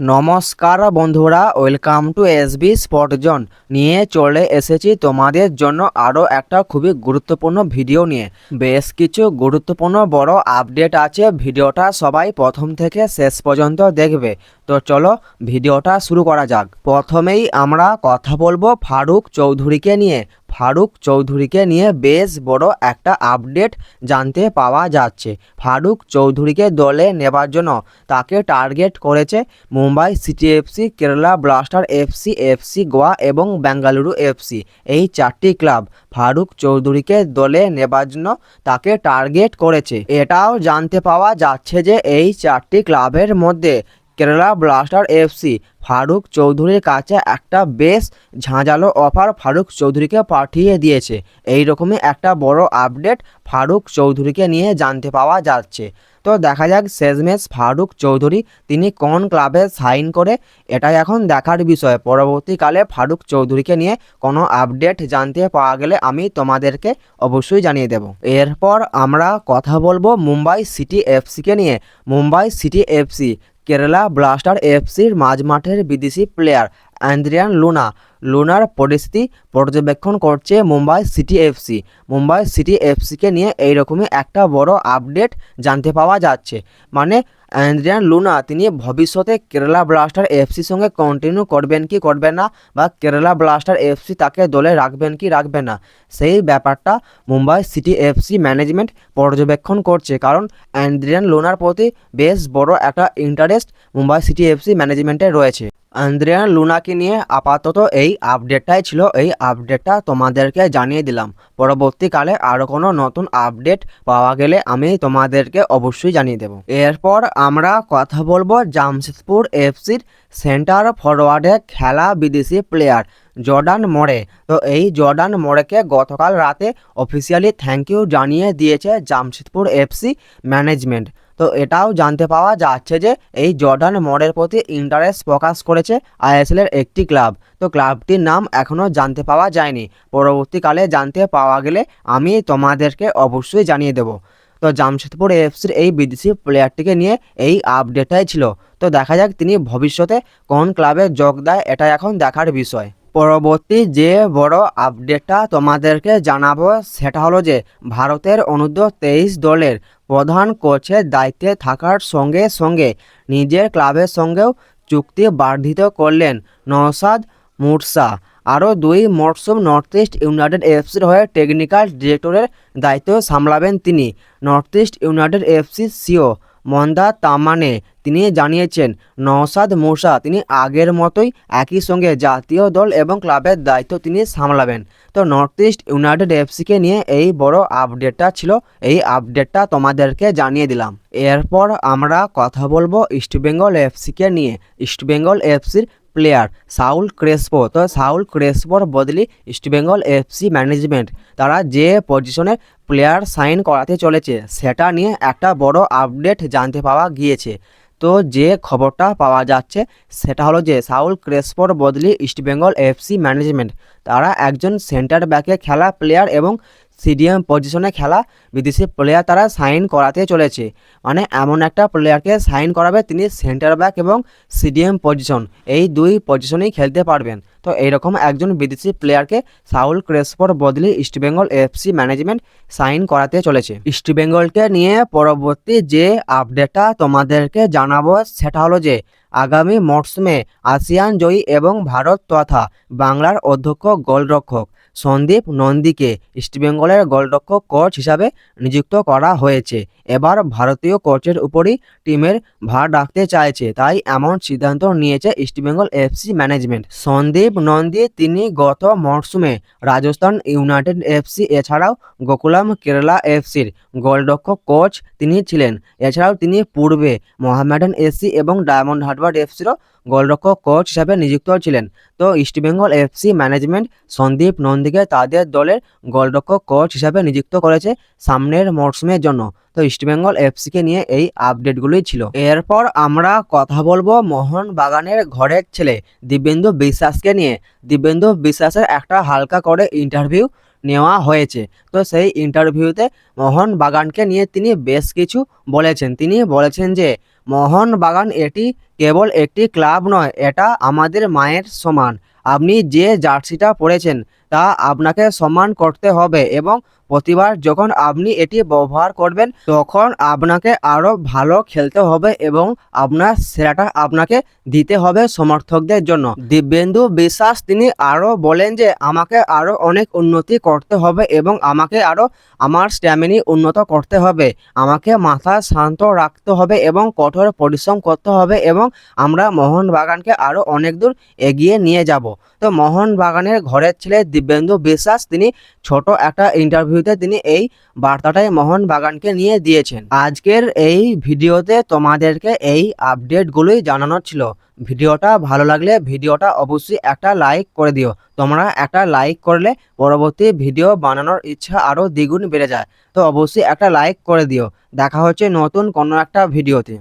নমস্কার বন্ধুরা welcome to SB spot zone নিয়ে চলে এসেছি তোমাদের জন্য আরও একটা খুবই গুরুত্বপূর্ণ ভিডিও নিয়ে। বেশ কিছু গুরুত্বপূর্ণ বড় আপডেট আছে, ভিডিওটা সবাই প্রথম থেকে শেষ পর্যন্ত দেখবে। তো চলো ভিডিওটা শুরু করা যাক। প্রথমেই আমরা কথা বলব ফারুক চৌধুরীকে নিয়ে। ফারুক চৌধুরীকে নিয়ে বেশ বড় একটা আপডেট জানতে পাওয়া যাচ্ছে। ফারুক চৌধুরীকে দলে নেবার জন্য তাকে টার্গেট করেছে Mumbai City FC Kerala Blaster FC FC Goa এবং বেঙ্গালুরু এফসি এই চারটি ক্লাব ফারুক চৌধুরীকে দলে নেবার জন্য তাকে টার্গেট করেছে। এটাও জানতে পাওয়া যাচ্ছে যে এই চারটি ক্লাবের মধ্যে কেরালা ব্লাস্টার এফসি। ফারুক চৌধুরীর কাছে একটা বেশ ঝাঁঝালো অফার ফারুক চৌধুরীকে পাঠিয়ে দিয়েছে। এই রকমই একটা বড় আপডেট ফারুক চৌধুরীকে নিয়ে জানতে পাওয়া যাচ্ছে। তো দেখা যাক শেষমেশ ফারুক চৌধুরী তিনি কোন ক্লাবে সাইন করে, এটাই এখন দেখার বিষয়। পরবর্তীকালে ফারুক চৌধুরীকে নিয়ে কোনো আপডেট জানতে পাওয়া গেলে আমি তোমাদেরকে অবশ্যই জানিয়ে দেব। এরপর আমরা কথা বলব মুম্বাই সিটি এফসিকে নিয়ে। Mumbai City FC Kerala Blaster এফসির মাঝমাঠের বিদেশি প্লেয়ার অ্যান্দ্রিয়ান লুনা। লুনার পরিস্থিতি পর্যবেক্ষণ করছে Mumbai City FC. Mumbai City এফসিকে নিয়ে এইরকমই একটা বড় আপডেট জানতে পাওয়া যাচ্ছে। মানে অ্যান্দ্রিয়ান লুনা, তিনি ভবিষ্যতে কেরালা ব্লাস্টার এফসির সঙ্গে কন্টিনিউ করবেন কি করবেন না বা কেরালা ব্লাস্টার এফসি তাকে দলে রাখবেন কি রাখবেন না? সেই ব্যাপারটা মুম্বাই সিটি এফসি ম্যানেজমেন্ট পর্যবেক্ষণ করছে। কারণ অ্যান্দ্রিয়ান লুনার প্রতি বেশ বড় একটা ইন্টারেস্ট মুম্বাই সিটি এফসি ম্যানেজমেন্টে রয়েছে। আন্দ্রিয়ান লুনাকে নিয়ে আপাতত এই আপডেটটাই ছিল। এই আপডেটটা তোমাদেরকে জানিয়ে দিলাম। পরবর্তীকালে আরও কোনো নতুন আপডেট পাওয়া গেলে আমি তোমাদেরকে অবশ্যই জানিয়ে দেব। এরপর আমরা কথা বলব জামশেদপুর এফসির সেন্টার ফরওয়ার্ডে খেলা বিদেশি প্লেয়ার জর্ডান মোড়ে তো এই জর্ডান মোড়েকে গতকাল রাতে অফিসিয়ালি থ্যাংক ইউ জানিয়ে দিয়েছে জামশেদপুর এফসি ম্যানেজমেন্ট তো এটাও জানতে পাওয়া যাচ্ছে যে এই জর্ডান মোড়ের প্রতি ইন্টারেস্ট প্রকাশ করেছে আইএসএলের একটি ক্লাব। তো ক্লাবটির নাম এখনও জানতে পাওয়া যায়নি। পরবর্তীকালে জানতে পাওয়া গেলে আমি তোমাদেরকে অবশ্যই জানিয়ে দেব। তো জামশেদপুর এফসির এই বিদেশি প্লেয়ারটিকে নিয়ে এই আপডেটটাই ছিল। তো দেখা যাক তিনি ভবিষ্যতে কোন ক্লাবে যোগ দেয় এটা এখন দেখার বিষয়। পরবর্তী যে বড় আপডেটটা তোমাদেরকে জানাব, সেটা হলো যে ভারতের অনূর্ধ্ব তেইশ দলের প্রধান কোচের দায়িত্বে থাকার সঙ্গে সঙ্গে নিজের ক্লাবের সঙ্গেও চুক্তি বার্ধিত করলেন নওসাদ মুরসা। আরও দুই মরসুম নর্থ ইস্ট ইউনাইটেড এফসির হয়ে টেকনিক্যাল ডিরেক্টরের দায়িত্ব সামলাবেন তিনি। North East United FC CEO Mandar Tamhane তিনি জানিয়েছেন নওসাদ মুসা তিনি আগের মতোই একই সঙ্গে জাতীয় দল এবং ক্লাবের দায়িত্ব তিনি সামলাবেন। তো নর্থ ইস্ট ইউনাইটেড এফসিকে নিয়ে এই বড় আপডেটটা ছিল, এই আপডেটটা তোমাদেরকে জানিয়ে দিলাম। এরপর আমরা কথা বলব ইস্টবেঙ্গল এফসিকে নিয়ে। ইস্টবেঙ্গল এফসির প্লেয়ার সাউল ক্রেসপো তো সাউল ক্রেসপোর বদলি ইস্টবেঙ্গল এফসি ম্যানেজমেন্ট তারা যে পজিশনে প্লেয়ার সাইন করাতে চলেছে, সেটা নিয়ে একটা বড় আপডেট জানতে পাওয়া গিয়েছে। তো যে খবরটা পাওয়া যাচ্ছে, সেটা হলো যে সাউল ক্রেসপোর বদলি ইস্টবেঙ্গল এফসি ম্যানেজমেন্ট তারা একজন সেন্টার ব্যাকে খেলা প্লেয়ার এবং সিডিএম পজিশনে খেলা বিদেশি প্লেয়ার তারা সাইন করাতে চলেছে। মানে এমন একটা প্লেয়ারকে সাইন করাবে তিনি সেন্টার ব্যাক এবং সিডিএম পজিশন এই দুই পজিশনেই খেলতে পারবেন। তো এইরকম একজন বিদেশি প্লেয়ারকে সাউল ক্রেসপোর বদলি ইস্টবেঙ্গল এফসি ম্যানেজমেন্ট সাইন করাতে চলেছে। ইস্টবেঙ্গলকে নিয়ে পরবর্তী যে আপডেটটা তোমাদেরকে জানাব সেটা হলো যে, আগামী মরশুমে আসিয়ান জয়ী এবং ভারত তথা বাংলার অধ্যক্ষ গোলরক্ষক সন্দীপ নন্দীকে ইস্টবেঙ্গলের গোলরক্ষক কোচ হিসাবে নিযুক্ত করা হয়েছে। এবার ভারতীয় কোচের উপরই টিমের ভার রাখতে চাইছে, তাই এমন সিদ্ধান্ত নিয়েছে ইস্টবেঙ্গল এফসি ম্যানেজমেন্ট। সন্দীপ নন্দী, তিনি গত মরশুমে রাজস্থান ইউনাইটেড এফসি, এছাড়াও গোকুলাম কেরালা এফসির গোলরক্ষক কোচ তিনি ছিলেন। এছাড়াও তিনি পূর্বে মোহামেডান এসি এবং ডায়মন্ড হারবার এফসিরও গোলরক্ষক কোচ হিসাবে নিযুক্ত ছিলেন। তো ইস্টবেঙ্গল এফসি ম্যানেজমেন্ট সন্দীপ নন্দীকে তাদের দলের গোলরক্ষক কোচ হিসাবে নিযুক্ত করেছে সামনের মরশুমের জন্য। তো ইস্টবেঙ্গল এফসিকে নিয়ে এই আপডেটগুলোই ছিল। এরপর আমরা কথা বলব মোহন বাগানের ঘরের ছেলে দিব্যেন্দু বিশ্বাসকে নিয়ে। দিব্যেন্দু বিশ্বাসের একটা হালকা করে ইন্টারভিউ নেওয়া হয়েছে। তো সেই ইন্টারভিউতে মোহন বাগানকে নিয়ে তিনি বেশ কিছু বলেছেন। তিনি বলেছেন যে, মোহনবাগান এটি কেবল একটি ক্লাব নয়, এটা আমাদের মায়ের সমান। আপনি যে জার্সিটা পরেছেন তা আপনাকে সম্মান করতে হবে এবং প্রতিবার যখন আপনি এটি ব্যবহার করবেন, তখন আপনাকে আরও ভালো খেলতে হবে এবং আপনার সেরাটা আপনাকে দিতে হবে সমর্থকদের জন্য। দিব্যেন্দু বিশ্বাস, তিনি আরও বলেন যে, আমাকে আরও অনেক উন্নতি করতে হবে এবং আমাকে আরও আমার স্ট্যামিনি উন্নত করতে হবে। আমাকে মাথা শান্ত রাখতে হবে এবং কঠোর পরিশ্রম করতে হবে এবং আমরা মোহনবাগানকে আরও অনেক দূর এগিয়ে নিয়ে যাব। তো মোহনবাগানের ঘরের ছেলে দিব্যেন্দু বিশ্বাস, তিনি ছোট একটা ইন্টারভিউতে তিনি এই বার্তাটাই মোহন বাগানকে নিয়ে দিয়েছেন। আজকের এই ভিডিওতে তোমাদেরকে এই আপডেটগুলোই জানানোর ছিল। ভিডিওটা ভালো লাগলে ভিডিওটা অবশ্যই একটা লাইক করে দিও। তোমরা একটা লাইক করলে পরবর্তী ভিডিও বানানোর ইচ্ছা আরও দ্বিগুণ বেড়ে যায়। তো অবশ্যই একটা লাইক করে দিও। দেখা হচ্ছে নতুন কোনো একটা ভিডিওতে।